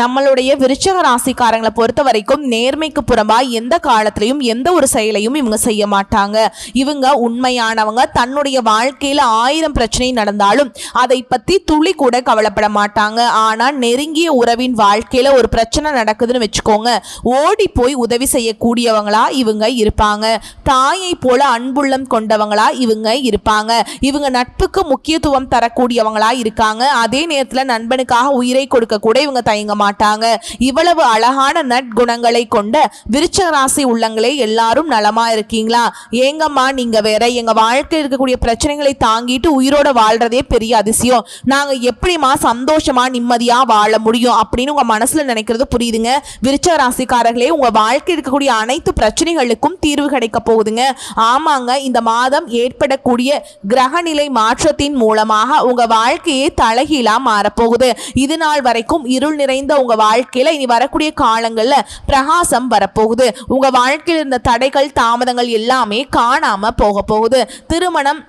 நம்மளுடைய விருச்சக ராசிக்காரங்களை பொறுத்த வரைக்கும் நேர்மைக்கு புறம்பா எந்த காலத்திலையும் எந்த ஒரு செயலையும் இவங்க செய்ய மாட்டாங்க. இவங்க உண்மையானவங்க. தன்னுடைய வாழ்க்கையில ஆயிரம் பிரச்சனை நடந்தாலும் அதை பத்தி துளி கூட கவலைப்பட மாட்டாங்க. ஆனா நெருங்கிய உறவின் வாழ்க்கையில ஒரு பிரச்சனை நடக்குதுன்னு வச்சுக்கோங்க. ஓடி போய் உதவி செய்யக்கூடியவங்களா இவங்க இருப்பாங்க. தாயை போல அன்புள்ளம் கொண்டவங்களா இவங்க இருப்பாங்க. இவங்க நட்புக்கு முக்கியத்துவம் தரக்கூடியவங்களா இருக்காங்க. அதே நேரத்துல நண்பனுக்காக உயிரை கொடுக்க கூட இவங்க தயங்க மாட்டாங்க. இவ்வளவு அழகான நற்குணங்களை கொண்ட விருச்சக ராசி உள்ளங்களே எல்லாரும் நலமா இருக்கீங்களா? ஏங்கம்மா நீங்க வேற எங்க வாழ்க்கையில் இருக்கக்கூடிய பிரச்சனைகளை தாங்கிட்டு உயிரோட வாழ்றதே பெரிய அதிசயம். நாங்க எப்படிமா சந்தோஷமா நிம்மதியா வாழ முடியும் அப்படின்னு உங்க மனசுல நினைக்கிறது புரியுதுங்க. விருச்சக ராசிக்காரர்களே உங்க வாழ்க்கை இருக்கக்கூடிய அனைத்து பிரச்சனைகளுக்கும் தீர்வு கிடைக்க போகுதுங்க. ஆமாங்க இந்த மாதம் ஏற்படக்கூடிய கிரகநிலை மாற்றத்தின் மூலமாக உங்க வாழ்க்கையே தலைகீழா மாறப்போகுது இது நாள் வரைக்கும் இருள் நிறைந்த உங்க வாழ்க்கையில இனி வரக்கூடிய காலங்கள்ல பிரகாசம் வரப்போகுது. உங்க வாழ்க்கையில் இருந்த தடைகள் தாமதங்கள் எல்லாமே காணாம போக போகுது திருமணம்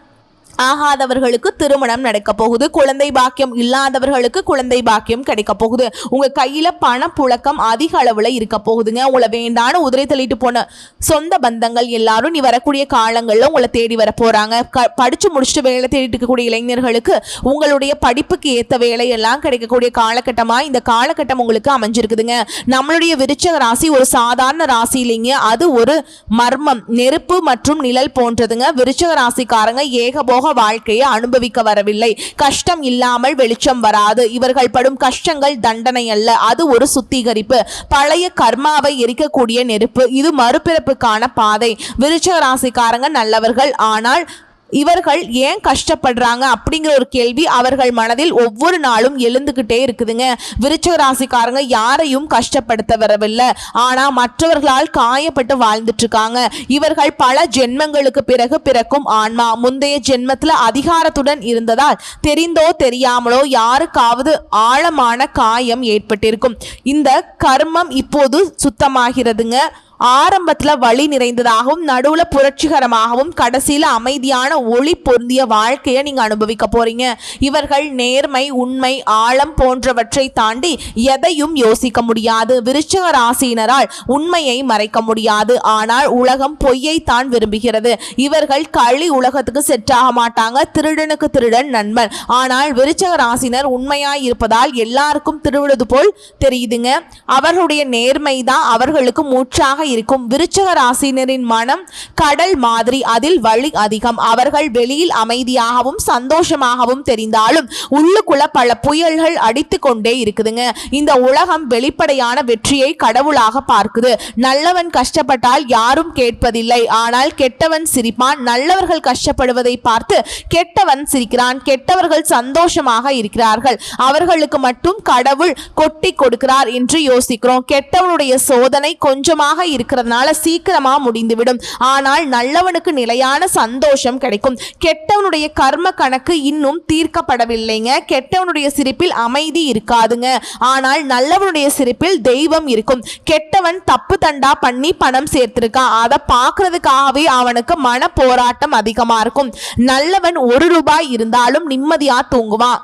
ஆகாதவர்களுக்கு திருமணம் நடக்க போகுது. குழந்தை பாக்கியம் இல்லாதவர்களுக்கு குழந்தை பாக்கியம் கிடைக்க போகுது. உங்க கையில பணப்புழக்கம் அதிக அளவுல இருக்க போகுதுங்க. உங்களை வேண்டான உதிரை தள்ளிட்டு போன சொந்த பந்தங்கள் எல்லாரும் நீ வரக்கூடிய காலங்களில் உங்களை தேடி வர போறாங்க. க- படிச்சு முடிச்சுட்டு வேலை தேடிட்டு இருக்கக்கூடிய இளைஞர்களுக்கு உங்களுடைய படிப்புக்கு ஏத்த வேலையெல்லாம் கிடைக்கக்கூடிய காலகட்டமா இந்த காலகட்டம் உங்களுக்கு அமைஞ்சிருக்குதுங்க. நம்மளுடைய விருச்சக ராசி ஒரு சாதாரண ராசி இல்லைங்க. அது ஒரு மர்மம் நெருப்பு மற்றும் நிழல் போன்றதுங்க. விருச்சக ராசிக்காரங்க ஏகபோக வாழ்க்கையை அனுபவிக்க வரவில்லை. கஷ்டம் இல்லாமல் வெளிச்சம் வராது. இவர்கள் படும் கஷ்டங்கள் தண்டனை அல்ல. அது ஒரு சுத்திகரிப்பு. பழைய கர்மாவை எரிக்கக்கூடிய நெருப்பு. இது மறுபிறப்புக்கான பாதை. விருச்சக ராசிக்காரங்க நல்லவர்கள். ஆனால் இவர்கள் ஏன் கஷ்டப்படுறாங்க அப்படிங்கிற ஒரு கேள்வி அவர்கள் மனதில் ஒவ்வொரு நாளும் எழுந்துக்கிட்டே இருக்குதுங்க. விருச்சக ராசிக்காரங்க யாரையும் கஷ்டப்படுத்த வரவில்லை. ஆனா மற்றவர்களால் காயப்பட்டு வாழ்ந்துட்டு இருக்காங்க இவர்கள் பல ஜென்மங்களுக்கு பிறகு பிறக்கும் ஆன்மா. முந்தைய ஜென்மத்துல அதிகாரத்துடன் இருந்ததால் தெரிந்தோ தெரியாமலோ யாருக்காவது ஆழமான காயம் ஏற்பட்டிருக்கும். இந்த கர்மம் இப்போது சுத்தமாகிறதுங்க. ஆரம்பத்தில் வழி நிறைந்ததாகவும் நடுவில் புரட்சிகரமாகவும் கடைசியில் அமைதியான ஒளி பொருந்திய வாழ்க்கையை நீங்கள் அனுபவிக்க போறீங்க. இவர்கள் நேர்மை உண்மை ஆழம் போன்றவற்றை தாண்டி எதையும் யோசிக்க முடியாது. விருச்சக ராசியினரால் உண்மையை மறைக்க முடியாது. ஆனால் உலகம் பொய்யை தான் விரும்புகிறது. இவர்கள் களி உலகத்துக்கு செட் ஆக மாட்டாங்க. திருடனுக்கு திருடன் நண்பன் ஆனால் விருச்சக ராசினர் உண்மையாய் இருப்பதால் எல்லாருக்கும் திருவிழது போல் தெரியுதுங்க. அவர்களுடைய நேர்மை தான் அவர்களுக்கு மூச்சாக இருக்கும் விருச்சக ராசினரின் மனம் கடல் மாதிரி அதில் வழி அதிகம். அவர்கள் வெளியில் அமைதியாகவும் சந்தோஷமாகவும் தெரிந்தாலும் உள்ளுக்குள்ள பல புயல்கள் அடித்து கொண்டே இருக்குதுங்க. இந்த உலகம் வெளிப்படையான வெற்றியை கடவுளாக பார்க்குது. நல்லவன் கஷ்டப்பட்டால் யாரும் கேட்பதில்லை. ஆனால் கெட்டவன் சிரிப்பான். நல்லவர்கள் கஷ்டப்படுவதை பார்த்து கெட்டவன் சிரிக்கிறான். கெட்டவர்கள் சந்தோஷமாக இருக்கிறார்கள். அவர்களுக்கு மட்டும் கடவுள் கொட்டி கொடுக்கிறார் என்று யோசிக்கிறோம். கெட்டவனுடைய சோதனை கொஞ்சமாக இருக்கிறதுனால சீக்கிரமா முடிந்துவிடும். ஆனால் நல்லவனுக்கு நிலையான சந்தோஷம் கிடைக்கும். கெட்டவனுடைய கர்ம கணக்கு இன்னும் தீர்க்கப்படவில்லைங்க. கெட்டவனுடைய சிரிப்பில் அமைதி இருக்காதுங்க. ஆனால் நல்லவனுடைய சிரிப்பில் தெய்வம் இருக்கும். கெட்டவன் தப்பு தண்டா பண்ணி பணம் சேர்த்திருக்கான் அதை பார்க்கறதுக்காகவே அவனுக்கு மன போராட்டம் அதிகமா இருக்கும். நல்லவன் ஒரு ரூபாய் இருந்தாலும் நிம்மதியா தூங்குவான்.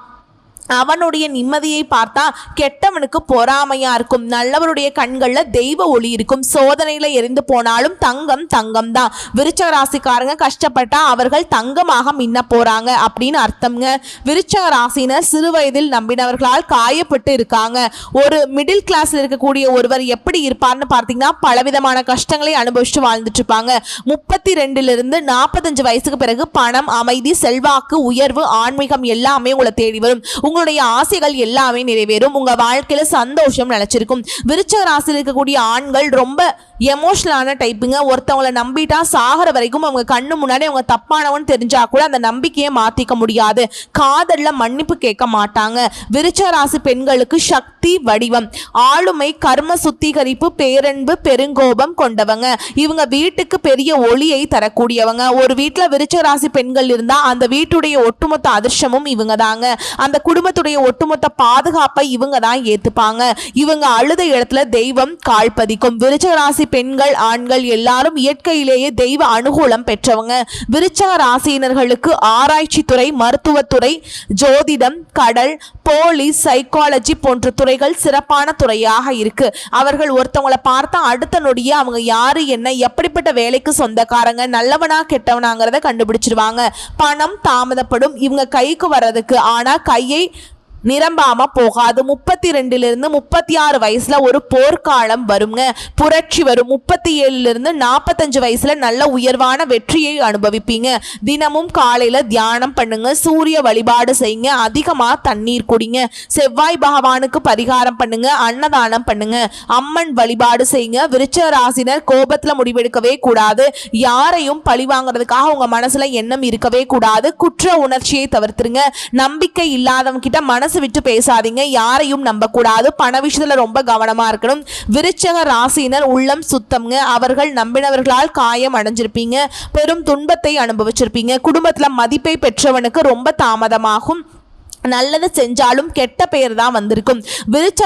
அவனுடைய நிம்மதியை பார்த்தா கெட்டவனுக்கு பொறாமையா இருக்கும். நல்லவருடைய கண்கள்ல தெய்வ ஒளி இருக்கும். சோதனையில எரிந்து போனாலும் தங்கம் தங்கம் தான் விருச்சக ராசிக்காரங்க கஷ்டப்பட்டா அவர்கள் தங்கமாக மின்ன போறாங்க அப்படின்னு அர்த்தம்ங்க. விருச்சக ராசினர் சிறு வயதில் நம்பினவர்களால் காயப்பட்டு இருக்காங்க. ஒரு மிடில் கிளாஸ்ல இருக்கக்கூடிய ஒருவர் எப்படி இருப்பார்னு பார்த்தீங்கன்னா பலவிதமான கஷ்டங்களை அனுபவிச்சுட்டு வாழ்ந்துட்டு இருப்பாங்க. முப்பத்தி ரெண்டுல இருந்து நாற்பத்தஞ்சு வயசுக்கு பிறகு பணம் அமைதி செல்வாக்கு உயர்வு ஆன்மீகம் எல்லாமே உங்களை தேடி வரும். உங்களுடைய ஆசைகள் எல்லாமே நிறைவேறும். உங்க வாழ்க்கையில சந்தோஷம் நினைச்சிருக்கும் விருச்சக ராசியில் இருக்கக்கூடிய ஆண்கள் ரொம்ப எமோஷனலான டைப்புங்க ஒருத்தவங்கள நம்பிட்டா சாகிற வரைக்கும் அவங்க கண்ணு முன்னாடி அவங்க தப்பானவன் தெரிஞ்சா கூட அந்த நம்பிக்கையை மாத்திக்க முடியாது. காதல்ல மன்னிப்பு கேட்க மாட்டாங்க. விருச்சக ராசி பெண்களுக்கு சக்தி வடிவம். ஆளுமை கர்ம சுத்திகரிப்பு பேரன்பு பெருங்கோபம் கொண்டவங்க. இவங்க வீட்டுக்கு பெரிய ஒளியை தரக்கூடியவங்க. ஒரு வீட்டுல விருச்சக ராசி பெண்கள் இருந்தா அந்த வீட்டுடைய ஒட்டுமொத்த அதிர்ஷ்டமும் இவங்க தாங்க அந்த குடும்ப குடும்பத்துடைய ஒட்டுமொத்த பாதுகாப்பை இவங்க தான் ஏத்துப்பாங்க. இவங்க அழுத இடத்துல தெய்வம் கால் பதிக்கும். விருச்சக ராசி பெண்கள் ஆண்கள் எல்லாரும் இயற்கையிலேயே தெய்வ அனுகூலம் பெற்றவங்க. விருச்சக ராசியினர்களுக்கு ஆராய்ச்சி துறை மருத்துவத்துறை ஜோதிடம் கடல் போலீஸ் சைக்காலஜி போன்ற துறைகள் சிறப்பான துறையாக இருக்கு. அவர்கள் ஒருத்தவங்கள பார்த்தா அடுத்த நொடிய அவங்க யாரு என்ன எப்படிப்பட்ட வேலைக்கு சொந்தக்காரங்க நல்லவனா கெட்டவனாங்கிறத கண்டுபிடிச்சிருவாங்க. பணம் தாமதப்படும். இவங்க கைக்கு வர்றதுக்கு. ஆனா கையை நிரம்பாம போகாது. முப்பத்தி ரெண்டுல இருந்து முப்பத்தி ஆறு வயசுல ஒரு போர்க்காலம் வருங்க. புரட்சி வரும். முப்பத்தி ஏழுல இருந்து நாற்பத்தஞ்சு வயசுல நல்ல உயர்வான வெற்றியை அனுபவிப்பீங்க. தினமும் காலையில தியானம் பண்ணுங்க. சூரிய வழிபாடு செய்யுங்க. அதிகமா தண்ணீர் குடிங்க. செவ்வாய் பகவானுக்கு பரிகாரம் பண்ணுங்க. அன்னதானம் பண்ணுங்க. அம்மன் வழிபாடு செய்யுங்க. விருச்ச ராசினர் கோபத்துல முடிவெடுக்கவே கூடாது. யாரையும் பழி வாங்குறதுக்காக உங்க மனசுல எண்ணம் இருக்கவே கூடாது. குற்ற உணர்ச்சியை தவிர்த்துருங்க. நம்பிக்கை இல்லாதவங்க கிட்ட மனசு விட்டு பேசாதீங்க. யாரையும் நம்பக்கூடாது. பண விஷயத்துல ரொம்ப கவனமா இருக்கணும். விருச்சக ராசியினர் உள்ளம் சுத்தம்ங்க. அவர்கள் நம்பினவர்களால் காயம் அடைஞ்சிருப்பீங்க. பெரும் துன்பத்தை அனுபவிச்சிருப்பீங்க. குடும்பத்துல மதிப்பை பெற்றவனுக்கு ரொம்ப தாமதமாகும். நல்லது செஞ்சாலும் கெட்ட பெயர் தான் வந்திருக்கும். விருச்ச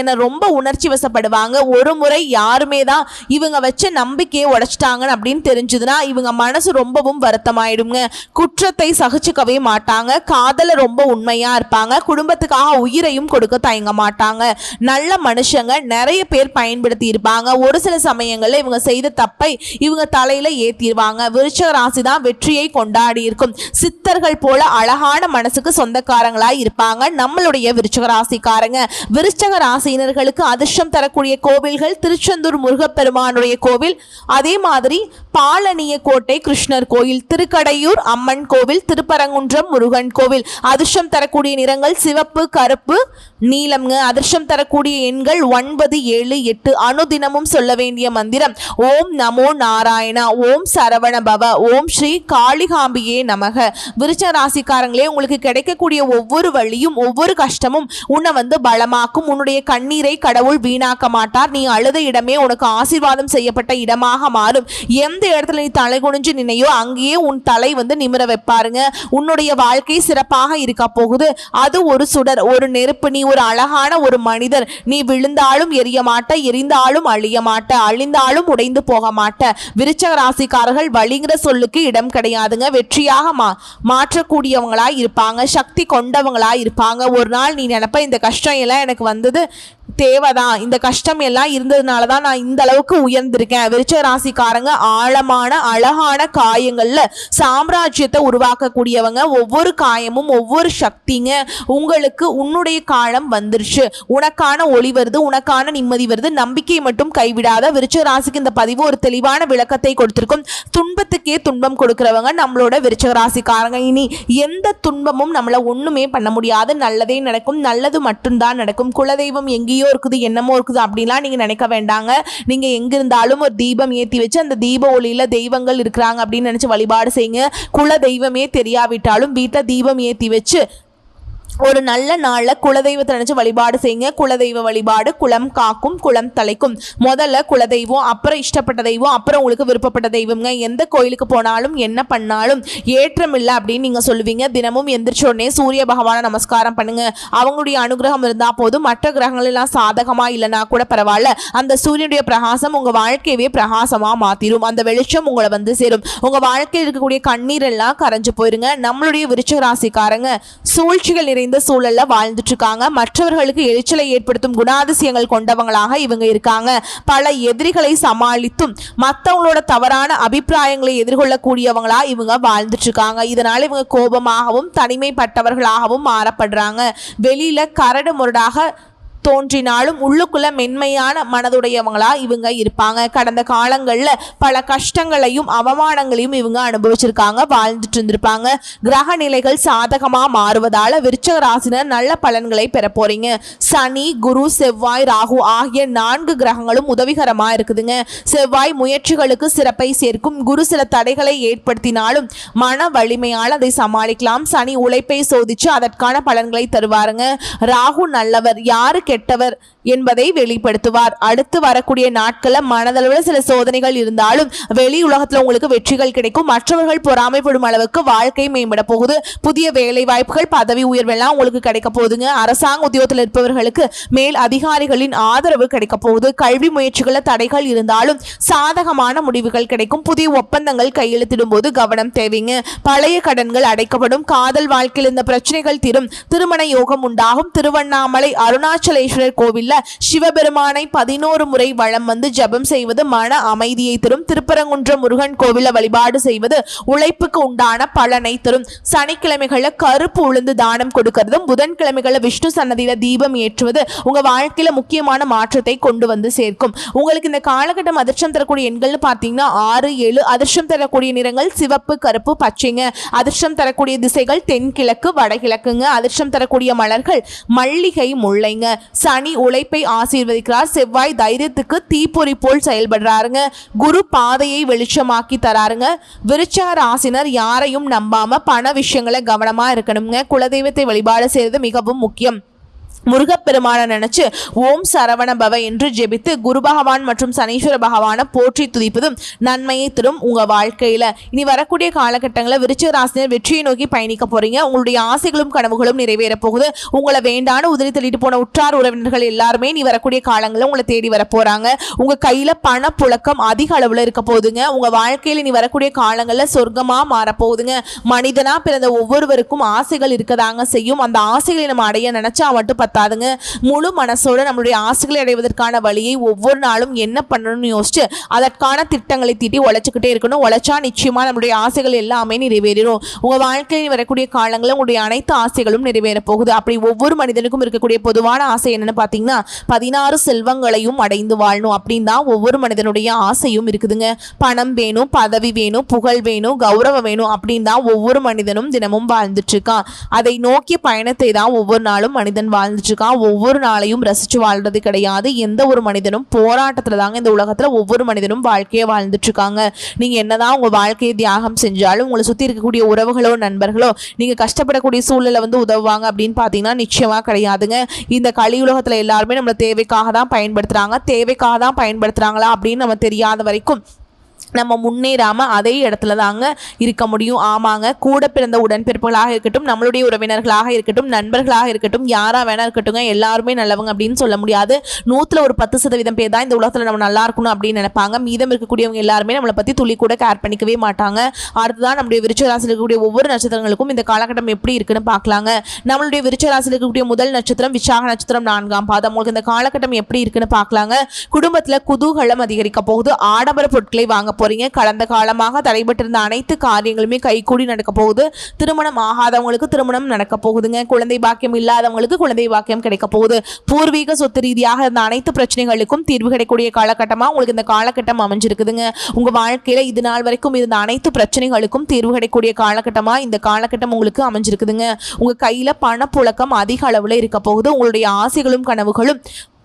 என ரொம்ப உணர்ச்சி வசப்படுவாங்க. ஒரு முறை யாருமே தான் இவங்க வச்ச நம்பிக்கையை உடைச்சிட்டாங்கன்னு அப்படின்னு தெரிஞ்சதுன்னா இவங்க மனசு ரொம்பவும் வருத்தமாயிடுங்க. குற்றத்தை சகிச்சுக்கவே மாட்டாங்க. காதல ரொம்ப உண்மையா இருப்பாங்க. குடும்பத்துக்காக உயிரையும் கொடுக்க தயங்க மாட்டாங்க. நல்ல மனுஷங்க நிறைய பேர் பயன்படுத்தி இருப்பாங்க. ஒரு சில சமயங்களில் இவங்க செய்த தப்பை இவங்க தலையில ஏத்திடுவாங்க. விருச்ச ராசி தான் வெற்றியை கொண்டாடி இருக்கும். சித்தர்கள் போல அழகான மனசுக்கு சொந்தக்காரங்களை ராசிக்காரங்களா இருப்பாங்க. நம்மளுடைய விருச்சக ராசிக்காரங்க. விருச்சக ராசியினர்களுக்கு அதிர்ஷ்டம் தரக்கூடிய கோவில்கள் திருச்செந்தூர் முருகப்பெருமானுடைய கோவில். அதே மாதிரி பாலனிய கோட்டை கிருஷ்ணர் கோயில் திருக்கடையூர் அம்மன் கோவில் திருப்பரங்குன்றம் முருகன் கோவில். அதிர்ஷ்டம் தரக்கூடிய நிறங்கள் சிவப்பு கருப்பு நீலம்ங்க. அதிர்ஷ்டம் தரக்கூடிய எண்கள் ஒன்பது ஏழு எட்டு. அனுதினமும் சொல்ல வேண்டிய மந்திரம். ஓம் நமோ நாராயணா. ஓம் சரவண பவ. ஓம் ஸ்ரீ காளிகாம்பியே நமக. விருச்ச ராசிக்காரங்களே உங்களுக்கு கிடைக்கக்கூடிய ஒவ்வொரு வழியும் ஒவ்வொரு கஷ்டமும் உன்னை வந்து பலமாக்கும். உன்னுடைய கண்ணீரை கடவுள் வீணாக்க மாட்டார். நீ அழுத இடமே உனக்கு ஆசீர்வாதம் செய்யப்பட்ட இடமாக மாறும். எந்த இடத்துல நீ தலை குனிஞ்சு நினையோ அங்கேயே உன் தலை வந்து நிமிர வைப்பாருங்க. உன்னுடைய வாழ்க்கை சிறப்பாக இருக்க போகுது. அது ஒரு சுடர் ஒரு நெருப்பு. நீ ஒரு அழகான ஒரு மனிதர். நீ விழுந்தாலும் எரிய மாட்ட எரிந்தாலும் அழிய மாட்ட அழிந்தாலும் உடைந்து போக மாட்ட. விருச்சக ராசிக்காரர்கள் வழிங்கிற சொல்லுக்கு இடம் கிடையாதுங்க. வெற்றியாக மா மாற்றக்கூடியவங்களா இருப்பாங்க. சக்தி கொண்ட நல்லவங்களாக இருப்பாங்க ஒரு நாள் நீ நினப்ப இந்த கஷ்டம் எல்லாம் எனக்கு வந்தது தேவைதான். இந்த கஷ்டம் எல்லாம் இருந்ததுனால தான் நான் இந்த அளவுக்கு உயர்ந்திருக்கேன். விருச்ச ராசிக்காரங்க ஆழமான அழகான காயங்களில் சாம்ராஜ்யத்தை உருவாக்கக்கூடியவங்க. ஒவ்வொரு காயமும் ஒவ்வொரு சக்திங்க. உங்களுக்கு உன்னுடைய காலம் வந்துருச்சு. உனக்கான ஒளி வருது உனக்கான நிம்மதி வருது. நம்பிக்கை மட்டும் கைவிடாத விருச்ச ராசிக்கு இந்த பதிவு ஒரு தெளிவான விளக்கத்தை கொடுத்திருக்கும். துன்பத்துக்கே துன்பம் கொடுக்குறவங்க நம்மளோட விருச்ச ராசிக்காரங்க இனி எந்த துன்பமும் நம்மளை ஒன்றுமே பண்ண முடியாது. நல்லதே நடக்கும். நல்லது மட்டும்தான் நடக்கும். குலதெய்வம் எங்கேயோ இருக்குது என்னமோ இருக்குது அப்படிலாம் நீங்க நினைக்க வேண்டாங்க. நீங்க எங்க இருந்தாலும் ஒரு தீபம் ஏத்தி வச்சு அந்த தீப ஒளியில தெய்வங்கள் இருக்கிறாங்க அப்படின்னு நினைச்சு வழிபாடு செய்யுங்க. குல தெய்வமே தெரியாவிட்டாலும் வீட்டில் தீபம் ஏத்தி வச்சு ஒரு நல்ல நாளில் குலதெய்வத்தை நினச்சி வழிபாடு செய்யுங்க. குலதெய்வ வழிபாடு குலம் காக்கும் குலம் தலைக்கும். முதல்ல குலதெய்வம் அப்புறம் இஷ்டப்பட்ட தெய்வம் அப்புறம் உங்களுக்கு விருப்பப்பட்ட தெய்வம்ங்க. எந்த கோயிலுக்கு போனாலும் என்ன பண்ணாலும் ஏற்றம் இல்லை அப்படின்னு நீங்கள் சொல்லுவீங்க. தினமும் எந்திரிச்ச உடனே சூரிய பகவானை நமஸ்காரம் பண்ணுங்க. அவங்களுடைய அனுகிரகம் இருந்தால் போதும். மற்ற கிரகங்கள் எல்லாம் சாதகமாக இல்லைனா கூட பரவாயில்ல. அந்த சூரியனுடைய பிரகாசம் உங்கள் வாழ்க்கையவே பிரகாசமாக மாற்றிடும் அந்த வெளிச்சம் உங்களை வந்து சேரும். உங்கள் வாழ்க்கையில் இருக்கக்கூடிய கண்ணீர் எல்லாம் கரைஞ்சு போயிருங்க. நம்மளுடைய விருச்சக ராசிக்காரங்க சூழ்ச்சிகள் நிறைந்த நிறைந்த சூழல்ல வாழ்ந்துட்டு இருக்காங்க மற்றவர்களுக்கு எரிச்சலை ஏற்படுத்தும் குணாதிசயங்கள் கொண்டவங்களாக இவங்க இருக்காங்க. பல எதிரிகளை சமாளித்தும் மற்றவங்களோட தவறான அபிப்பிராயங்களை எதிர்கொள்ளக்கூடியவங்களா இவங்க வாழ்ந்துட்டு இருக்காங்க இதனால இவங்க கோபமாகவும் தனிமைப்பட்டவர்களாகவும் மாறப்படுறாங்க. வெளியில கரடு முரடாக தோன்றினாலும் உள்ளுக்குள்ள மென்மையான மனதுடையவங்களா இவங்க இருப்பாங்க. கடந்த காலங்களில் பல கஷ்டங்களையும் அவமானங்களையும் இவங்க அனுபவிச்சிருக்காங்க வாழ்ந்துட்டு இருந்திருப்பாங்க. கிரக நிலைகள் சாதகமாக மாறுவதால் விருச்சக ராசினர் நல்ல பலன்களை பெற போறீங்க. சனி குரு செவ்வாய் ராகு ஆகிய நான்கு கிரகங்களும் உதவிகரமாக இருக்குதுங்க. செவ்வாய் முயற்சிகளுக்கு சிறப்பை சேர்க்கும். குரு சில தடைகளை ஏற்படுத்தினாலும் மன வலிமையால் அதை சமாளிக்கலாம். சனி உழைப்பை சோதிச்சு அதற்கான பலன்களை தருவாருங்க. ராகு நல்லவர். யாருக்கு கெட்டவர் என்பதை வெளிப்படுத்துவார். அடுத்து வரக்கூடிய நாட்களில் மனதளவில் சில சோதனைகள் இருந்தாலும் வெளி உலகத்தில் உங்களுக்கு வெற்றிகள் கிடைக்கும். மற்றவர்கள் பொறாமைப்படும் அளவுக்கு வாழ்க்கை மேம்பட போகுது. புதிய வேலை வாய்ப்புகள் பதவி உயர்வெல்லாம் உங்களுக்கு கிடைக்க போகுதுங்க. அரசாங்க உத்தியோகத்தில் இருப்பவர்களுக்கு மேல் அதிகாரிகளின் ஆதரவு கிடைக்க போகுது. கல்வி முயற்சிகள தடைகள் இருந்தாலும் சாதகமான முடிவுகள் கிடைக்கும். புதிய ஒப்பந்தங்கள் கையெழுத்திடும் போது கவனம் தேவைங்க. பழைய கடன்கள் அடைக்கப்படும். காதல் வாழ்க்கையில் இந்த பிரச்சனைகள் தீரும். திருமண யோகம் உண்டாகும். திருவண்ணாமலை அருணாச்சலேஸ்வரர் கோவில் கோவில்ல சிவபெருமானை பதினோரு முறை வளம் வந்து ஜெபம் செய்வது மன அமைதியை தரும். திருப்பரங்குன்றம் முருகன் கோவில வழிபாடு செய்வது உழைப்புக்கு உண்டான பலனை தரும். சனிக்கிழமைகளில் கருப்பு உளுந்து தானம் கொடுக்கறதும் புதன்கிழமைகளில் விஷ்ணு சன்னதியில தீபம் ஏற்றுவது உங்க வாழ்க்கையில முக்கியமான மாற்றத்தை கொண்டு வந்து சேர்க்கும். உங்களுக்கு இந்த காலகட்டம் அதிர்ஷ்டம் தரக்கூடிய எண்கள்னு பார்த்தீங்கன்னா ஆறு ஏழு அதிர்ஷ்டம் தரக்கூடிய நிறங்கள் சிவப்பு கருப்பு பச்சைங்க. அதிர்ஷ்டம் தரக்கூடிய திசைகள் தென்கிழக்கு வடகிழக்குங்க. அதிர்ஷ்டம் தரக்கூடிய மலர்கள் மல்லிகை முல்லைங்க. சனி உழைப்பை ஆசீர்வதிக்கிறார். செவ்வாய் தைரியத்துக்கு தீப்பொறி போல் செயல்படுறாருங்க. குரு பாதையை வெளிச்சமாக்கி தராருங்க. விருச்சக ராசினர் யாரையும் நம்பாம பண விஷயங்களை கவனமா இருக்கணுங்க. குலதெய்வத்தை வழிபாடு செய்வது மிகவும் முக்கியம். முருகப்பெருமானை நினைச்சு ஓம் சரவண பவ என்று ஜெபித்து குரு பகவான் மற்றும் சனீஸ்வர பகவானை போற்றி துதிப்பதும் நன்மையை தரும் உங்க வாழ்க்கையில. இனி வரக்கூடிய காலகட்டங்களில் விருச்சிக ராசினர் வெற்றியை நோக்கி பயணிக்க போறீங்க. உங்களுடைய ஆசைகளும் கனவுகளும் நிறைவேற போகுது. உங்களை வேண்டான உதவி தள்ளிட்டு போன உற்றார் உறவினர்கள் எல்லாருமே நீ வரக்கூடிய காலங்களில் உங்களை தேடி வர போறாங்க. உங்க கையில பண புழக்கம் அதிக அளவுல இருக்க போகுதுங்க. உங்க வாழ்க்கையில் நீ வரக்கூடிய காலங்களில் சொர்க்கமா மாறப்போகுதுங்க மனிதனா பிறந்த ஒவ்வொருவருக்கும் ஆசைகள் இருக்கதாங்க செய்யும். அந்த ஆசைகளை நம்ம அடைய நினைச்சா மட்டும் பத்தாதுங்க. முழு மனசோட நம்மளுடைய ஆசைகளை அடைவதற்கான வழியை ஒவ்வொரு நாளும் என்ன பண்ணணும்னு யோசிச்சு அதற்கான திட்டங்களை தீட்டி உழைச்சிக்கிட்டே இருக்கணும். உழைச்சா நிச்சயமாக நம்மளுடைய ஆசைகள் எல்லாமே நிறைவேறும் உங்கள் வாழ்க்கையில் வரக்கூடிய காலங்களில் உங்களுடைய அனைத்து ஆசைகளும் நிறைவேற போகுது. அப்படி ஒவ்வொரு மனிதனுக்கும் இருக்கக்கூடிய பொதுவான ஆசை என்னன்னு பார்த்தீங்கன்னா பதினாறு செல்வங்களையும் அடைந்து வாழணும் அப்படின்னு தான் ஒவ்வொரு மனிதனுடைய ஆசையும் இருக்குதுங்க. பணம் வேணும் பதவி வேணும் புகழ் வேணும் கௌரவம் வேணும் அப்படின்னு தான் ஒவ்வொரு மனிதனும் தினமும் வாழ்ந்துட்டு இருக்கான். அதை நோக்கிய பயணத்தை தான் ஒவ்வொரு நாளும் மனிதன் வாழ்ந்து வாழ்ந்துட்டுருக்கான் ஒவ்வொரு நாளையும் ரசித்து வாழ்றது கிடையாது. எந்த ஒரு மனிதனும் போராட்டத்தில் தாங்க இந்த உலகத்தில் ஒவ்வொரு மனிதனும் வாழ்க்கையை வாழ்ந்துட்டுருக்காங்க. நீங்கள் என்னதான் உங்கள் வாழ்க்கையை தியாகம் செஞ்சாலும் உங்களை சுற்றி இருக்கக்கூடிய உறவுகளோ நண்பர்களோ நீங்கள் கஷ்டப்படக்கூடிய சூழ்நிலை வந்து உதவுவாங்க அப்படின்னு பார்த்தீங்கன்னா நிச்சயமாக கிடையாதுங்க. இந்த கலியுலகத்துல எல்லாருமே நம்மளை தேவைக்காக தான் பயன்படுத்துகிறாங்க தேவைக்காக தான் பயன்படுத்துகிறாங்களா அப்படின்னு நம்ம தெரியாத வரைக்கும் நம்ம முன்னேறாமல் அதே இடத்துல தாங்க இருக்க முடியும். ஆமாங்க கூட பிறந்த உடன்பிறப்புகளாக இருக்கட்டும் நம்மளுடைய உறவினர்களாக இருக்கட்டும் நண்பர்களாக இருக்கட்டும் யாராக வேணா இருக்கட்டும் எல்லாருமே நல்லவங்க அப்படின்னு சொல்ல முடியாது. நூற்றில் ஒரு பத்து சதவீதம் பேர் தான் இந்த உலகத்தில் நம்ம நல்லா இருக்கணும் அப்படின்னு நினைப்பாங்க. மீதம் இருக்கக்கூடியவங்க எல்லாருமே நம்மளை பற்றி துளி கூட கேர் பண்ணிக்கவே மாட்டாங்க. அடுத்ததான் நம்முடைய விருச்ச ராசியில் இருக்கக்கூடிய ஒவ்வொரு நட்சத்திரங்களுக்கும் இந்த காலகட்டம் எப்படி இருக்குன்னு பார்க்கலாங்க. நம்மளுடைய விருச்ச ராசியில் இருக்கக்கூடிய முதல் நட்சத்திரம் விசாக நட்சத்திரம் நான்காம் பாதம். உங்களுக்கு இந்த காலகட்டம் எப்படி இருக்குன்னு பார்க்கலாங்க. குடும்பத்தில் குதூகலம் அதிகரிக்க போகுது. ஆடம்பர பொருட்களை வாங்க போறீங்க. கடந்த காலமாக தடைபட்டிருந்த அனைத்து காரியங்களுமே கைகூடி நடக்க போகுது. திருமணம் ஆகாதவங்களுக்கு திருமணம் நடக்க போகுதுங்க. குழந்தை பாக்கியம் இல்லாதவங்களுக்கு குழந்தை பாக்கியம் கிடைக்க போகுது. பூர்வீக சொத்து ரீதியாக இருந்த அனைத்து பிரச்சனைகளுக்கும் தீர்வு கிடைக்கக்கூடிய காலகட்டமா உங்களுக்கு இந்த காலகட்டம் அமைஞ்சிருக்குதுங்க. உங்க வாழ்க்கையில இது நாள் வரைக்கும் இருந்த அனைத்து பிரச்சனைகளுக்கும் தீர்வு கிடைக்கக்கூடிய காலகட்டமா இந்த காலகட்டம் உங்களுக்கு அமைஞ்சிருக்குதுங்க. உங்க கையில பணப்புழக்கம் அதிக அளவுல இருக்க போகுது. உங்களுடைய ஆசைகளும் கனவுகளும்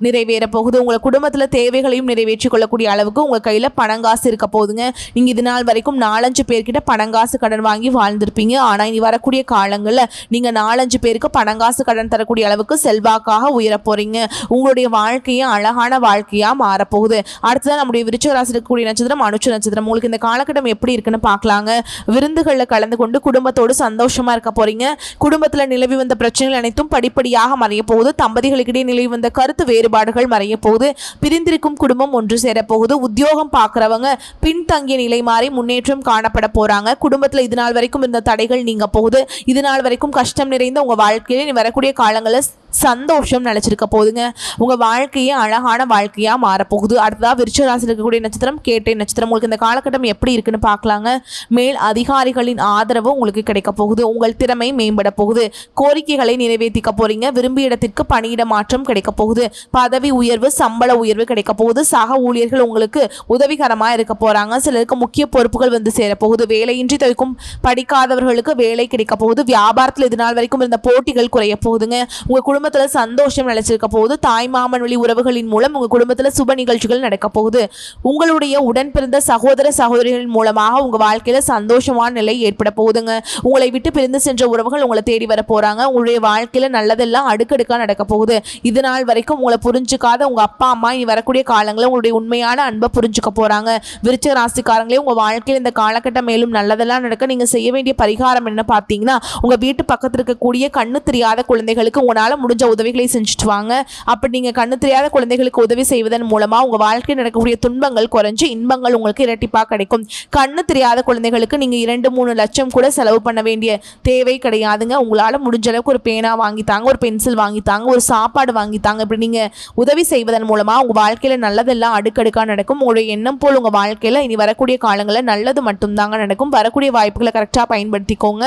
நிறைவேற போகுது உங்களை குடும்பத்தில் தேவைகளையும் நிறைவேற்றி கொள்ளக்கூடிய அளவுக்கு உங்கள் கையில் பணங்காசு இருக்க போகுதுங்க. நீங்கள் இது நாள் வரைக்கும் நாலஞ்சு பேர்கிட்ட பணங்காசு கடன் வாங்கி வாழ்ந்திருப்பீங்க. ஆனால் இனி வரக்கூடிய காலங்களில் நீங்கள் நாலஞ்சு பேருக்கு பணங்காசு கடன் தரக்கூடிய அளவுக்கு செல்வாக்காக உயர போகிறீங்க உங்களுடைய வாழ்க்கையும் அழகான வாழ்க்கையாக மாறப்போகுது. அடுத்ததான் நம்முடைய விருச்ச ராசி இருக்கக்கூடிய நட்சத்திரம் அனுச்ச நட்சத்திரம். உங்களுக்கு இந்த காலகட்டம் எப்படி இருக்குன்னு பார்க்கலாங்க. விருந்துகளில் கலந்து கொண்டு குடும்பத்தோடு சந்தோஷமாக இருக்க போகிறீங்க குடும்பத்தில் நிலவி வந்த பிரச்சனைகள் அனைத்தும் படிப்படியாக மறைய போகுது. தம்பதிகளுக்கிடையே நிலவி வந்த கருத்து வேறு வேறுபாடுகள் மறைய போகுது. பிரிந்திருக்கும் குடும்பம் ஒன்று சேரப்போகுது. உத்தியோகம் பார்க்குறவங்க பின்தங்கிய நிலை மாறி முன்னேற்றம் காணப்பட போறாங்க. குடும்பத்தில் இது நாள் வரைக்கும் இருந்த தடைகள் நீங்க போகுது. இது நாள் வரைக்கும் கஷ்டம் நிறைந்த உங்க வாழ்க்கையில வரக்கூடிய காலங்களில் சந்தோஷம் நினச்சிருக்க போகுதுங்க. உங்கள் வாழ்க்கையே அழகான வாழ்க்கையாக மாறப்போகுது. அடுத்ததாக விருச்ச ராசியில் இருக்கக்கூடிய நட்சத்திரம் கேட்டை நட்சத்திரம். உங்களுக்கு இந்த காலகட்டம் எப்படி இருக்குன்னு பார்க்கலாங்க. மேல் அதிகாரிகளின் ஆதரவு உங்களுக்கு கிடைக்க போகுது. உங்கள் திறமை மேம்பட போகுது. கோரிக்கைகளை நிறைவேற்றிக்க போகிறீங்க விரும்பிய இடத்திற்கு பணியிட மாற்றம் கிடைக்க போகுது. பதவி உயர்வு சம்பள உயர்வு கிடைக்க போகுது. சக ஊழியர்கள் உங்களுக்கு உதவிகரமாக இருக்க போகிறாங்க சிலருக்கு முக்கிய பொறுப்புகள் வந்து சேரப்போகுது வேலையின்றி தவிக்கும் படிக்காதவர்களுக்கு வேலை கிடைக்க போகுது. வியாபாரத்தில் இது நாள் வரைக்கும் இருந்த போட்டிகள் குறைய போகுதுங்க. உங்கள் குடும்பத்துல சந்தோஷம் நிலைச்சிருக்க போகுது. தாய் மாமன் வழி உறவுகளின் மூலம் உங்க குடும்பத்துல சுப நிகழ்ச்சிகள் நடக்க போகுது. உங்களுடைய உடன் பிறந்த சகோதர சகோதரிகளின் மூலமாக உங்க வாழ்க்கையில சந்தோஷமான நிலை ஏற்பட போகுதுங்க. உங்களை விட்டு பிரிந்து சென்ற உறவுகள் உங்களை தேடி வர போறாங்க. உங்களுடைய வாழ்க்கையில நல்லதெல்லாம் அடுக்கடுக்கா நடக்க போகுது. இது நாள் வரைக்கும் உங்களை புரிஞ்சுக்காத உங்க அப்பா அம்மா இனி வரக்கூடிய காலங்களில் உங்களுடைய உண்மையான அன்பை புரிஞ்சுக்க போறாங்க. விருச்ச ராசிக்காரங்களே உங்க வாழ்க்கையில் இந்த காலகட்டம் மேலும் நல்லதெல்லாம் நடக்க நீங்க செய்ய வேண்டிய பரிகாரம் என்ன பார்த்தீங்கன்னா உங்க வீட்டு பக்கத்தில் இருக்கக்கூடிய கண்ணு தெரியாத குழந்தைகளுக்கு உங்களால் முடிஞ்ச உதவிகளை செஞ்சுட்டு வாங்க. அப்படி நீங்கள் கண்ணு தெரியாத குழந்தைகளுக்கு உதவி செய்வதன் மூலமாக உங்கள் வாழ்க்கையில் நடக்கக்கூடிய துன்பங்கள் குறைஞ்சு இன்பங்கள் உங்களுக்கு இரட்டிப்பாக கிடைக்கும். கண்ணு தெரியாத குழந்தைகளுக்கு நீங்கள் இரண்டு மூணு லட்சம் கூட செலவு பண்ண வேண்டிய தேவை கிடையாதுங்க. உங்களால் முடிஞ்ச அளவுக்கு ஒரு பேனா வாங்கித்தாங்க ஒரு பென்சில் வாங்கித்தாங்க ஒரு சாப்பாடு வாங்கித்தாங்க இப்படி நீங்கள் உதவி செய்வதன் மூலமாக உங்கள் வாழ்க்கையில் நல்லதெல்லாம் அடுக்கடுக்காக நடக்கும். உங்களுடைய எண்ணம் போல் உங்கள் வாழ்க்கையில் இனி வரக்கூடிய காலங்களில் நல்லது மட்டும்தாங்க நடக்கும். வரக்கூடிய வாய்ப்புகளை கரெக்டாக பயன்படுத்திக்கோங்க.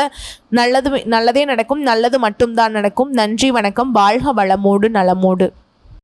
நல்லது நல்லதே நடக்கும் நல்லது மட்டும்தான் நடக்கும். நன்றி வணக்கம். வாழ்க வளமோடு நலமோடு.